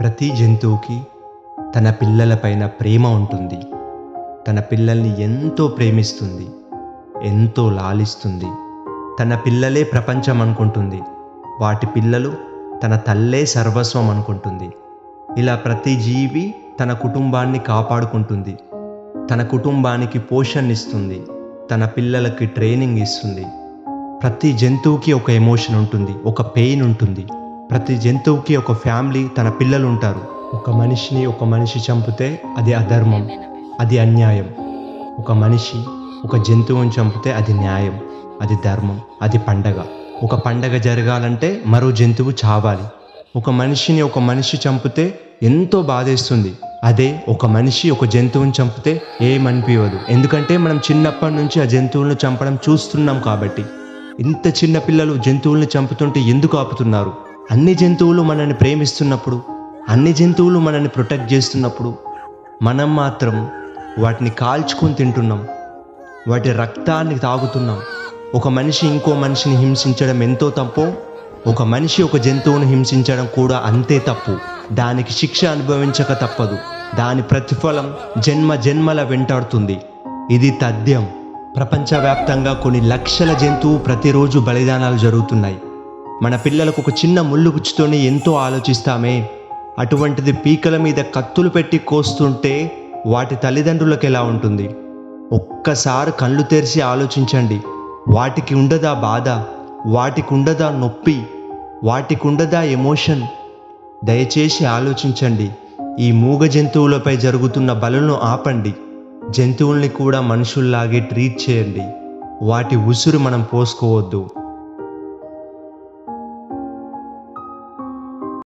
ప్రతి జంతువుకి తన పిల్లలపైన ప్రేమ ఉంటుంది. తన పిల్లల్ని ఎంతో ప్రేమిస్తుంది. ఎంతో లాలిస్తుంది. తన పిల్లలే ప్రపంచం అనుకుంటుంది. వాటి పిల్లలు తన తల్లే సర్వస్వం అనుకుంటుంది. ఇలా ప్రతి జీవి తన కుటుంబాన్ని కాపాడుకుంటుంది. తన కుటుంబానికి పోషణ ఇస్తుంది. తన పిల్లలకి ట్రైనింగ్ ఇస్తుంది. ప్రతి జంతువుకి ఒక ఎమోషన్ ఉంటుంది. ఒక పెయిన్ ఉంటుంది. ప్రతి జంతువుకి ఒక ఫ్యామిలీ తన పిల్లలు ఉంటారు ఒక మనిషిని ఒక మనిషి చంపితే అది అధర్మం అది అన్యాయం. ఒక మనిషి ఒక జంతువుని చంపితే అది న్యాయం అది ధర్మం అది పండగ. ఒక పండగ జరగాలంటే మరో జంతువు చావాలి. ఒక మనిషిని ఒక మనిషి చంపితే ఎంతో బాధేస్తుంది. అదే ఒక మనిషి ఒక జంతువుని చంపితే ఏమనిపించదు ఎందుకంటే మనం చిన్నప్పటి నుంచి ఆ జంతువులను చంపడం చూస్తున్నాం కాబట్టి. ఇంత చిన్న పిల్లలు జంతువుల్ని చంపుతుంటే ఎందుకు ఆపుతున్నారు? అన్ని జంతువులు మనల్ని ప్రేమిస్తున్నప్పుడు అన్ని జంతువులు మనల్ని ప్రొటెక్ట్ చేస్తున్నప్పుడు మనం మాత్రం వాటిని కాల్చుకొని తింటున్నాం. వాటి రక్తాన్ని తాగుతున్నాం. ఒక మనిషి ఇంకో మనిషిని హింసించడం ఎంతో తప్పో. ఒక మనిషి ఒక జంతువును హింసించడం కూడా అంతే తప్పు. దానికి శిక్ష అనుభవించక తప్పదు. దాని ప్రతిఫలం జన్మ జన్మల వెంటాడుతుంది. ఇది తథ్యం. ప్రపంచవ్యాప్తంగా కొన్ని లక్షల జంతువు ప్రతిరోజు బలిదానాలు జరుగుతున్నాయి. మన పిల్లలకు ఒక చిన్న ముళ్ళు గుచ్చుతోనే ఎంతో ఆలోచిస్తామే. అటువంటిది పీకల మీద కత్తులు పెట్టి కోస్తుంటే వాటి తల్లిదండ్రులకు ఎలా ఉంటుంది? ఒక్కసారి కళ్ళు తెరిచి ఆలోచించండి. వాటికి ఉండదా బాధ? వాటికి ఉండదా నొప్పి? వాటికి ఉండదా ఎమోషన్? దయచేసి ఆలోచించండి. ఈ మూగ జంతువులపై జరుగుతున్న బలులను ఆపండి. జంతువుల్ని కూడా మనుషుల్లాగే ట్రీట్ చేయండి. వాటి ఉసురు మనం పోసుకోవద్దు.